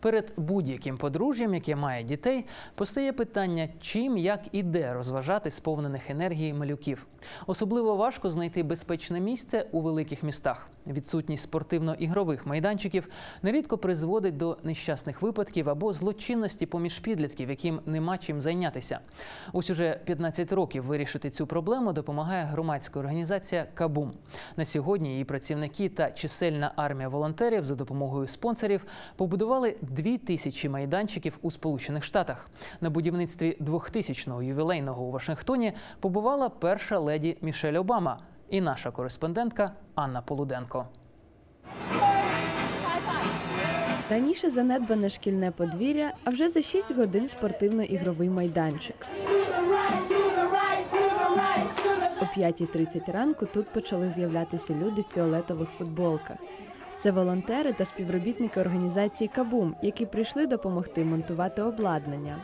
Перед будь-яким подружжям, яке має дітей, постає питання, чим, як і де розважати сповнених енергії малюків. Особливо важко знайти безпечне місце у великих містах. Відсутність спортивно-ігрових майданчиків нерідко призводить до нещасних випадків або злочинності поміж підлітків, яким нема чим зайнятися. Ось уже 15 років вирішити цю проблему допомагає громадська організація Кабум. На сьогодні її працівники та чисельна армія волонтерів за допомогою спонсорів побудували дві тисячі майданчиків у Сполучених Штатах. На будівництві 2000-го ювілейного у Вашингтоні побувала перша леді Мішель Обама і наша кореспондентка Анна Полуденко. Раніше занедбане шкільне подвір'я, а вже за 6 годин спортивно-ігровий майданчик. О 5.30 ранку тут почали з'являтися люди в фіолетових футболках. Це волонтери та співробітники організації Кабум, які прийшли допомогти монтувати обладнання.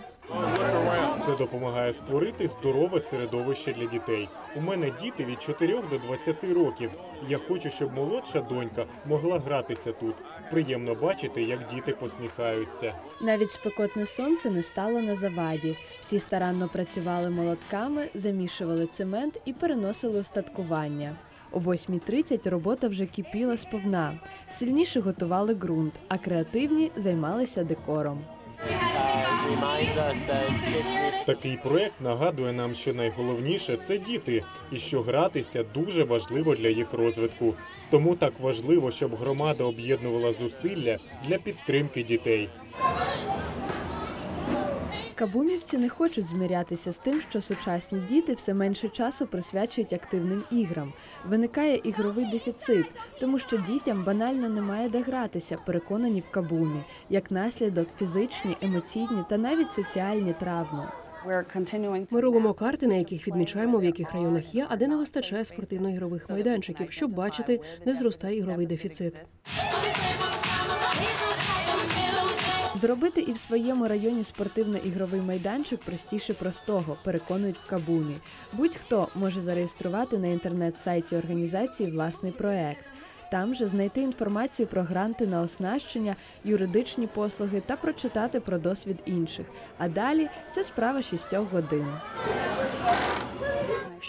Це допомагає створити здорове середовище для дітей. У мене діти від 4 до 20 років. Я хочу, щоб молодша донька могла гратися тут. Приємно бачити, як діти посміхаються. Навіть спекотне сонце не стало на заваді. Всі старанно працювали молотками, замішували цемент і переносили устаткування. О 8.30 робота вже кипіла сповна. Сильніші готували ґрунт, а креативні займалися декором. Такий проект нагадує нам, що найголовніше це діти, і що гратися дуже важливо для їх розвитку. Тому так важливо, щоб громада об'єднувала зусилля для підтримки дітей. Кабумівці не хочуть змирятися з тим, що сучасні діти все менше часу присвячують активним іграм. Виникає ігровий дефіцит, тому що дітям банально немає де гратися, переконані в кабумі, як наслідок фізичні, емоційні та навіть соціальні травми. Ми робимо карти, на яких відмічаємо, в яких районах є, а де не вистачає спортивно-ігрових майданчиків, щоб бачити, де зростає ігровий дефіцит. Зробити і в своєму районі спортивно-ігровий майданчик простіше простого, переконують в Кабумі. Будь-хто може зареєструвати на інтернет-сайті організації власний проект. Там же знайти інформацію про гранти на оснащення, юридичні послуги та прочитати про досвід інших. А далі це справа шістьох годин.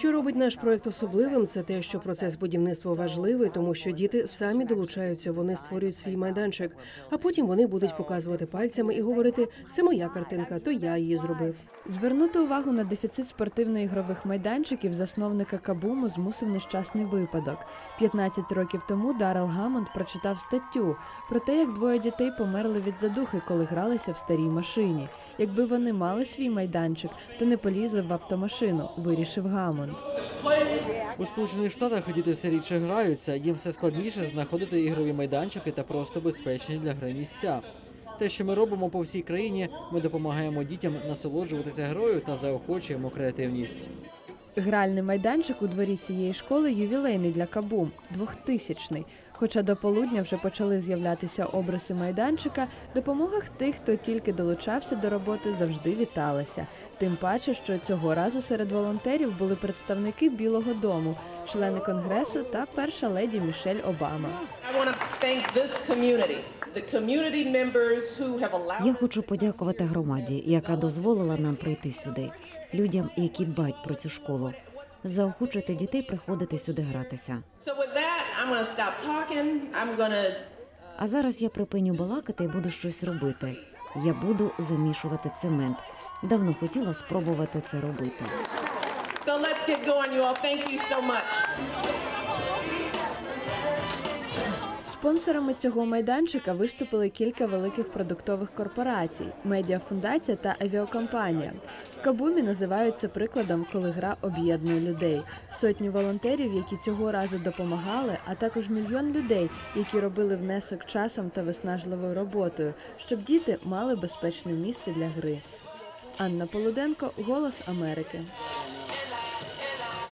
Що робить наш проект особливим, це те, що процес будівництва важливий, тому що діти самі долучаються, вони створюють свій майданчик, а потім вони будуть показувати пальцями і говорити: це моя картинка, то я її зробив. Звернути увагу на дефіцит спортивно-ігрових майданчиків засновника Кабуму змусив нещасний випадок. 15 років тому Дарел Гамонд прочитав статтю про те, як двоє дітей померли від задухи, коли гралися в старій машині. Якби вони мали свій майданчик, то не полізли в автомашину, вирішив Гамонд. У Сполучених Штатах діти все рідше граються, їм все складніше знаходити ігрові майданчики та просто безпечні для гри місця. Те, що ми робимо по всій країні, ми допомагаємо дітям насолоджуватися грою та заохочуємо креативність. Гральний майданчик у дворі цієї школи ювілейний для Кабум, 2000-й. Хоча до полудня вже почали з'являтися обриси майданчика, допомога тих, хто тільки долучався до роботи, завжди віталася. Тим паче, що цього разу серед волонтерів були представники Білого Дому, члени конгресу та перша леді Мішель Обама. Я хочу подякувати громаді, яка дозволила нам прийти сюди, людям, які дбають про цю школу. Заохочуйте дітей приходити сюди гратися. To А зараз я припиню балакати і буду щось робити. Я буду замішувати цемент. Давно хотіла спробувати це робити. So let's get going, you all. Thank you so much. Спонсорами цього майданчика виступили кілька великих продуктових корпорацій, медіафундація та авіакомпанія. В Кабумі називають це прикладом, коли гра об'єднує людей. Сотні волонтерів, які цього разу допомагали, а також мільйон людей, які робили внесок часом та виснажливою роботою, щоб діти мали безпечне місце для гри. Анна Полуденко, Голос Америки.